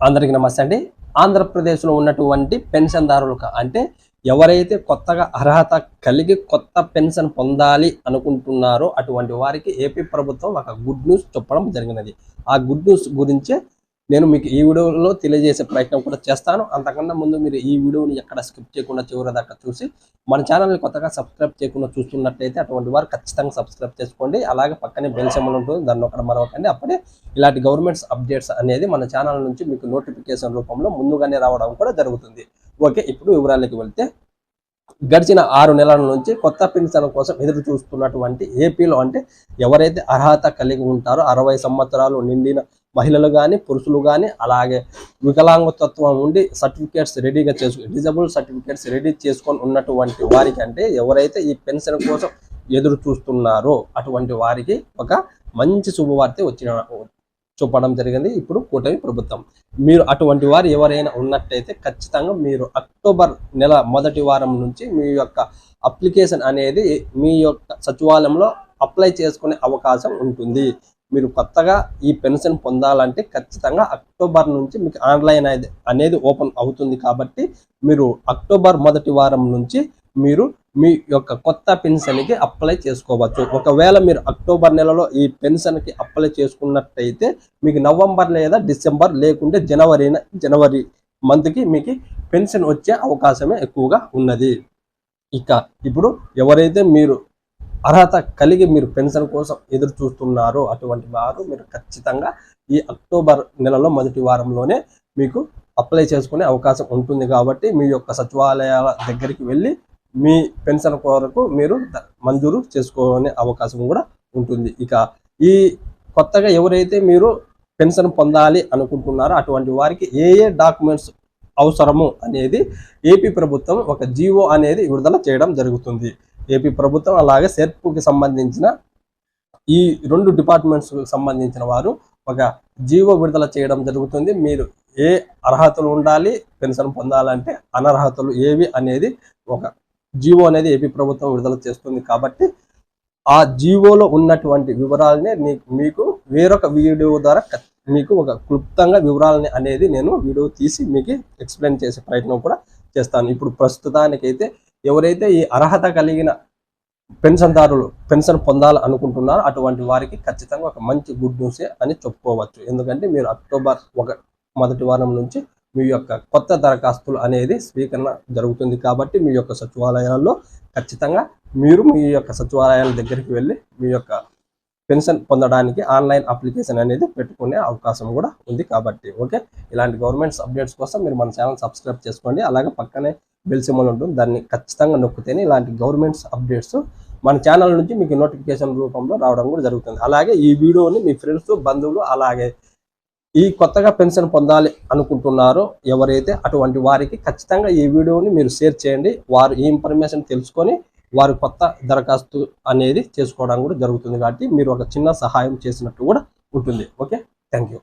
అందరికీ నమస్తే అండి. ఆంధ్రప్రదేశ్లో ఉన్నటువంటి పెన్షన్దారులకు అంటే ఎవరైతే కొత్తగా అర్హత కలిగి కొత్త పెన్షన్ పొందాలి అనుకుంటున్నారో అటువంటి వారికి ఏపీ ప్రభుత్వం ఒక గుడ్ న్యూస్ చెప్పడం జరిగినది. ఆ గుడ్ న్యూస్ గురించే నేను మీకు ఈ వీడియోలో తెలియజేసే ప్రయత్నం కూడా చేస్తాను. అంతకన్నా ముందు మీరు ఈ వీడియోని ఎక్కడ స్కిప్ చేయకుండా చివరి దాకా చూసి మన ఛానల్ని కొత్తగా సబ్స్క్రైబ్ చేయకుండా చూస్తున్నట్లయితే అటువంటి వారు ఖచ్చితంగా సబ్స్క్రైబ్ చేసుకోండి. అలాగే పక్కనే బెల్ సింబల్ ఉంటుంది దాన్ని ఒకటి మరొకండి అప్పుడే ఇలాంటి గవర్నమెంట్స్ అప్డేట్స్ అనేది మన ఛానల్ నుంచి మీకు నోటిఫికేషన్ రూపంలో ముందుగానే రావడం కూడా జరుగుతుంది. ఓకే ఇప్పుడు వివరాలకి వెళ్తే గడిచిన ఆరు నెలల నుంచి కొత్త పెన్షన్ కోసం ఎదురు చూస్తున్నటువంటి ఏపీలో అంటే ఎవరైతే అర్హత కలిగి ఉంటారో అరవై సంవత్సరాలు నిండిన మహిళలు కానీ పురుషులు కానీ అలాగే వికలాంగతత్వం ఉండి సర్టిఫికేట్స్ రెడీగా చేసుకుని డిజబుల్ సర్టిఫికేట్స్ రెడీ చేసుకొని ఉన్నటువంటి వారికి అంటే ఎవరైతే ఈ పెన్షన్ కోసం ఎదురు చూస్తున్నారో అటువంటి వారికి ఒక మంచి శుభవార్త వచ్చిన చూపడం జరిగింది. ఇప్పుడు కూటమి ప్రభుత్వం. మీరు అటువంటి వారు ఎవరైనా ఉన్నట్టయితే ఖచ్చితంగా మీరు అక్టోబర్ నెల మొదటి వారం నుంచి మీ యొక్క అప్లికేషన్ అనేది మీ యొక్క సచివాలయంలో అప్లై చేసుకునే అవకాశం ఉంటుంది. మీరు కొత్తగా ఈ పెన్షన్ పొందాలంటే ఖచ్చితంగా అక్టోబర్ నుంచి మీకు ఆన్లైన్ అనేది అనేది ఓపెన్ అవుతుంది కాబట్టి మీరు అక్టోబర్ మొదటి వారం నుంచి మీరు మీ యొక్క కొత్త పెన్షన్కి అప్లై చేసుకోవచ్చు. ఒకవేళ మీరు అక్టోబర్ నెలలో ఈ పెన్షన్కి అప్లై చేసుకున్నట్టయితే మీకు నవంబర్ లేదా డిసెంబర్ లేకుంటే జనవరి జనవరి మంత్కి మీకు పెన్షన్ వచ్చే అవకాశమే ఎక్కువగా ఉన్నది. ఇక ఇప్పుడు ఎవరైతే మీరు అర్హత కలిగి మీరు పెన్షన్ కోసం ఎదురు చూస్తున్నారో అటువంటి వారు మీరు ఖచ్చితంగా ఈ అక్టోబర్ నెలలో మొదటి వారంలోనే మీకు అప్లై చేసుకునే అవకాశం ఉంటుంది కాబట్టి మీ యొక్క సచివాలయాల దగ్గరికి వెళ్ళి మీ పెన్షన్ కొరకు మీరు మంజూరు చేసుకునే అవకాశం కూడా ఉంటుంది. ఇక ఈ కొత్తగా ఎవరైతే మీరు పెన్షన్ పొందాలి అనుకుంటున్నారో అటువంటి వారికి ఏ ఏ డాక్యుమెంట్స్ అవసరము అనేది ఏపీ ప్రభుత్వం ఒక జీవో అనేది విడుదల చేయడం జరుగుతుంది. ఏపీ ప్రభుత్వం అలాగే సెర్ప్కి సంబంధించిన ఈ రెండు డిపార్ట్మెంట్స్కి సంబంధించిన వారు ఒక జీవో విడుదల చేయడం జరుగుతుంది. మీరు ఏ అర్హతలు ఉండాలి పెన్షన్ పొందాలంటే అనర్హతలు ఏవి అనేది ఒక జీవో అనేది ఏపీ ప్రభుత్వం విడుదల చేస్తుంది కాబట్టి ఆ జీవోలో ఉన్నటువంటి వివరాలని మీకు వేరొక వీడియో ద్వారా మీకు ఒక క్లుప్తంగా వివరాలని అనేది నేను వీడియో తీసి మీకు ఎక్స్ప్లెయిన్ చేసే ప్రయత్నం కూడా చేస్తాను. ఇప్పుడు ప్రస్తుతానికైతే ఎవరైతే ఈ అర్హత కలిగిన పెన్షన్దారులు పెన్షన్ పొందాలనుకుంటున్నారో అటువంటి వారికి ఖచ్చితంగా ఒక మంచి గుడ్ న్యూసే అని చెప్పుకోవచ్చు. ఎందుకంటే మీరు అక్టోబర్ ఒక మొదటి వారం నుంచి మీ యొక్క కొత్త దరఖాస్తులు అనేది స్వీకరణ జరుగుతుంది కాబట్టి మీ యొక్క సచివాలయాల్లో ఖచ్చితంగా మీరు మీ యొక్క సచివాలయాల దగ్గరికి వెళ్ళి మీ యొక్క పెన్షన్ పొందడానికి ఆన్లైన్ అప్లికేషన్ అనేది పెట్టుకునే అవకాశం కూడా ఉంది కాబట్టి ఓకే? ఇలాంటి గవర్నమెంట్స్ అప్డేట్స్ కోసం మీరు మన ఛానల్ సబ్స్క్రైబ్ చేసుకోండి. అలాగే పక్కనే బెల్ సింబల్ ఉంటుంది. దాన్ని ఖచ్చితంగా నొక్కితేనే ఇలాంటి గవర్నమెంట్స్ అప్డేట్స్ మన ఛానల్ నుంచి మీకు నోటిఫికేషన్ రూపంలో రావడం కూడా జరుగుతుంది. అలాగే ఈ వీడియోని మీ ఫ్రెండ్స్ బంధువులు అలాగే ఈ కొత్తగా పెన్షన్ పొందాలి అనుకుంటున్నారో ఎవరైతే అటువంటి వారికి ఖచ్చితంగా ఈ వీడియోని మీరు షేర్ చేయండి. వారు ఈ ఇన్ఫర్మేషన్ తెలుసుకొని వారు కొత్త దరఖాస్తు అనేది చేసుకోవడం కూడా జరుగుతుంది కాబట్టి మీరు ఒక చిన్న సహాయం చేసినట్టు కూడా ఉంటుంది. ఓకే? Thank you